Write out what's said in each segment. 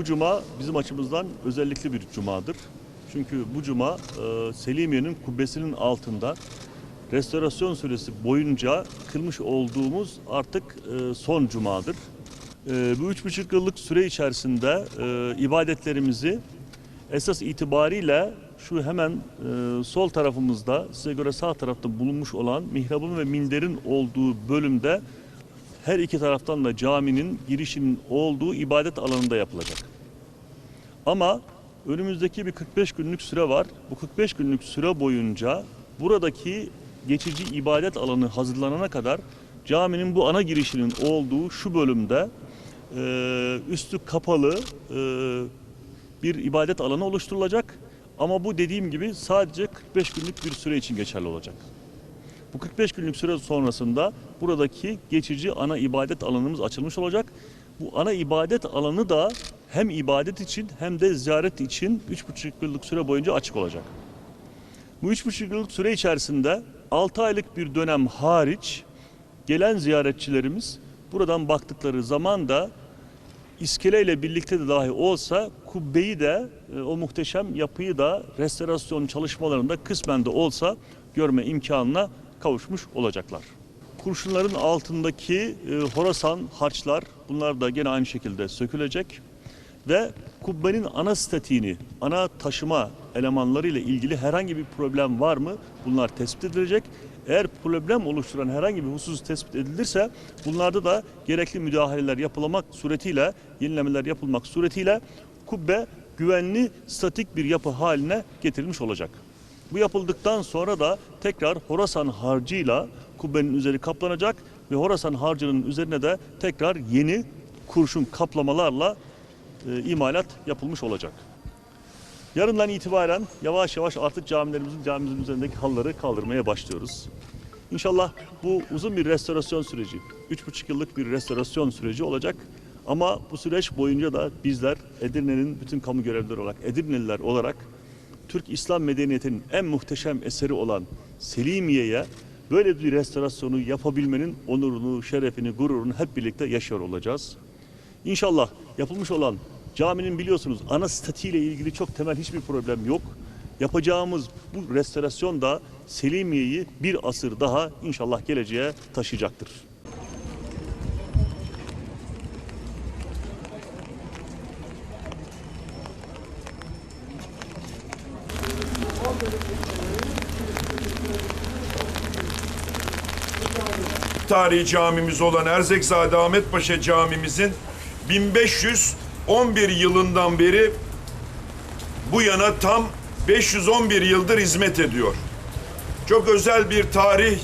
Bu cuma bizim açımızdan özellikli bir cumadır. Çünkü bu cuma e, Selimiye'nin kubbesinin altında restorasyon süresi boyunca kılmış olduğumuz artık e, son cumadır. E, bu üç buçuk yıllık süre içerisinde ibadetlerimizi esas itibariyle şu hemen e, sol tarafımızda size göre sağ tarafta bulunmuş olan mihrabın ve minderin olduğu bölümde her iki taraftan da caminin girişinin olduğu ibadet alanında yapılacak. Ama önümüzdeki bir 45 günlük süre var. Bu 45 günlük süre boyunca buradaki geçici ibadet alanı hazırlanana kadar caminin bu ana girişinin olduğu şu bölümde e, üstü kapalı e, bir ibadet alanı oluşturulacak. Ama bu dediğim gibi sadece 45 günlük bir süre için geçerli olacak. Bu 45 günlük süre sonrasında buradaki geçici ana ibadet alanımız açılmış olacak. Bu ana ibadet alanı da hem ibadet için hem de ziyaret için 3,5 yıllık süre boyunca açık olacak. Bu 3,5 yıllık süre içerisinde 6 aylık bir dönem hariç gelen ziyaretçilerimiz buradan baktıkları zaman da iskeleyle birlikte de dahi olsa kubbeyi de e, o muhteşem yapıyı da restorasyon çalışmalarında kısmen de olsa görme imkanına kavuşmuş olacaklar. Kurşunların altındaki e, Horasan harçlar bunlar da gene aynı şekilde sökülecek ve kubbenin ana statiğini, ana taşıma elemanları ile ilgili herhangi bir problem var mı? Bunlar tespit edilecek. Eğer problem oluşturan herhangi bir husus tespit edilirse bunlarda da gerekli müdahaleler yapılmak suretiyle, yenilemeler yapılmak suretiyle kubbe güvenli statik bir yapı haline getirilmiş olacak. Bu yapıldıktan sonra da tekrar Horasan harcıyla kubbenin üzeri kaplanacak ve Horasan harcının üzerine de tekrar yeni kurşun kaplamalarla e, imalat yapılmış olacak. Yarından itibaren yavaş yavaş artık camilerimizin camimizin üzerindeki halıları kaldırmaya başlıyoruz. İnşallah bu uzun bir restorasyon süreci, 3,5 yıllık bir restorasyon süreci olacak. Ama bu süreç boyunca da bizler Edirne'nin bütün kamu görevlileri olarak, Edirneliler olarak Türk İslam medeniyetinin en muhteşem eseri olan Selimiye'ye böyle bir restorasyonu yapabilmenin onurunu, şerefini, gururunu hep birlikte yaşıyor olacağız. İnşallah yapılmış olan caminin biliyorsunuz ana statiğiyle ilgili çok temel hiçbir problem yok. Yapacağımız bu restorasyon da Selimiye'yi bir asır daha inşallah geleceğe taşıyacaktır. tarihi camimiz olan Erzekzade Ahmet Paşa Camimizin 1511 yılından beri bu yana tam 511 yıldır hizmet ediyor. Çok özel bir tarih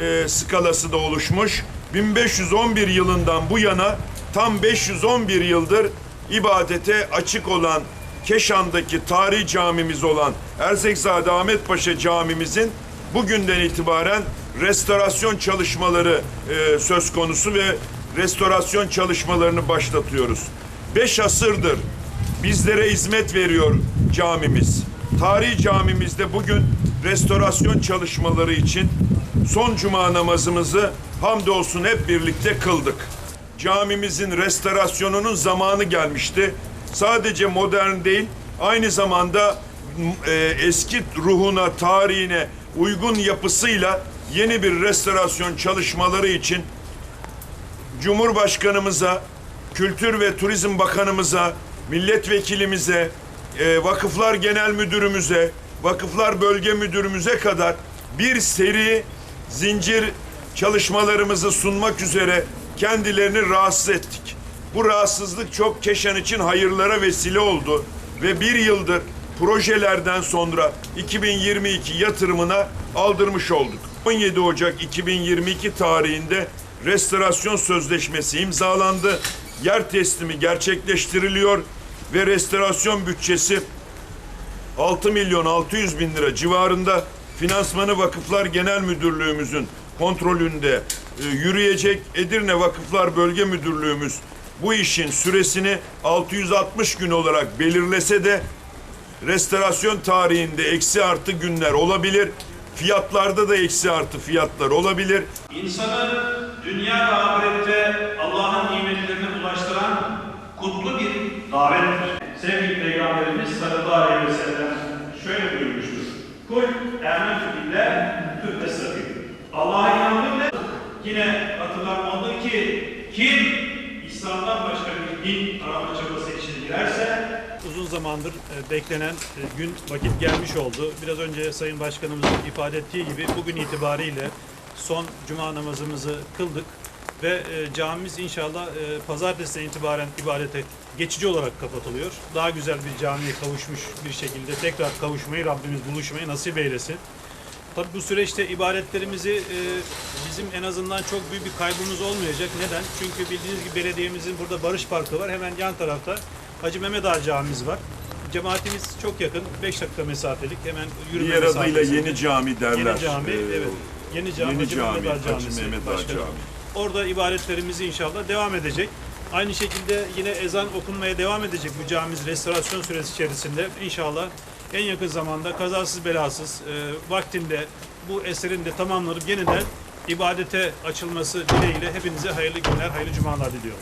e, skalası da oluşmuş. 1511 yılından bu yana tam 511 yıldır ibadete açık olan Keşan'daki tarihi camimiz olan Erzekzade Ahmet Paşa Camimizin bugünden itibaren restorasyon çalışmaları e, söz konusu ve restorasyon çalışmalarını başlatıyoruz. Beş asırdır bizlere hizmet veriyor camimiz. Tarihi camimizde bugün restorasyon çalışmaları için son cuma namazımızı hamdolsun hep birlikte kıldık. Camimizin restorasyonunun zamanı gelmişti. Sadece modern değil, aynı zamanda e, eski ruhuna, tarihine uygun yapısıyla yeni bir restorasyon çalışmaları için Cumhurbaşkanımıza, Kültür ve Turizm Bakanımıza, milletvekilimize, e, Vakıflar Genel Müdürümüze, Vakıflar Bölge Müdürümüze kadar bir seri zincir çalışmalarımızı sunmak üzere kendilerini rahatsız ettik. Bu rahatsızlık çok Keşan için hayırlara vesile oldu ve bir yıldır projelerden sonra 2022 yatırımına aldırmış olduk. 17 Ocak 2022 tarihinde restorasyon sözleşmesi imzalandı. Yer teslimi gerçekleştiriliyor ve restorasyon bütçesi 6 milyon 600 bin lira civarında finansmanı Vakıflar Genel Müdürlüğümüzün kontrolünde e, yürüyecek. Edirne Vakıflar Bölge Müdürlüğümüz bu işin süresini 660 gün olarak belirlese de restorasyon tarihinde eksi artı günler olabilir. Fiyatlarda da eksi artı fiyatlar olabilir. İnsanı dünya ve ahirette Allah'ın ulaştıran kutlu bir davettir. sevgili Peygamberimiz sallallahu aleyhi ve sellem şöyle buyurmuştur. Kul ementu billah tüttesakî. Allah'a inandım ve yine hatırlatma oldu ki kim İslam'dan başka bir din arama çabası içine girerse Uzun zamandır e, beklenen e, gün vakit gelmiş oldu. Biraz önce Sayın Başkanımızın ifade ettiği gibi bugün itibariyle son cuma namazımızı kıldık ve e, camimiz inşallah e, pazartesiden itibaren ibadete geçici olarak kapatılıyor. Daha güzel bir camiye kavuşmuş bir şekilde tekrar kavuşmayı Rabbimiz buluşmayı nasip eylesin. Tabii bu süreçte ibadetlerimizi e, bizim en azından çok büyük bir kaybımız olmayacak. Neden? Çünkü bildiğiniz gibi belediyemizin burada Barış Parkı var. Hemen yan tarafta Hacı Mehmet Ağa Camimiz var. Cemaatimiz çok yakın. 5 dakika mesafelik. Hemen yürüme Diğer adıyla mesafesinde. Yeni Cami derler. Yeni cami, Ee, evet. Yeni cami, Yeni Hacı Cami, Mehmet Ağa Hacı Camisi Mehmet Ağa. Camii. Orada ibadetlerimiz inşallah devam edecek. Aynı şekilde yine ezan okunmaya devam edecek bu camimiz restorasyon süresi içerisinde. İnşallah en yakın zamanda kazasız belasız e, vaktinde bu eserin de tamamlanıp yeniden ibadete açılması dileğiyle hepinize hayırlı günler, hayırlı cumalar diliyorum.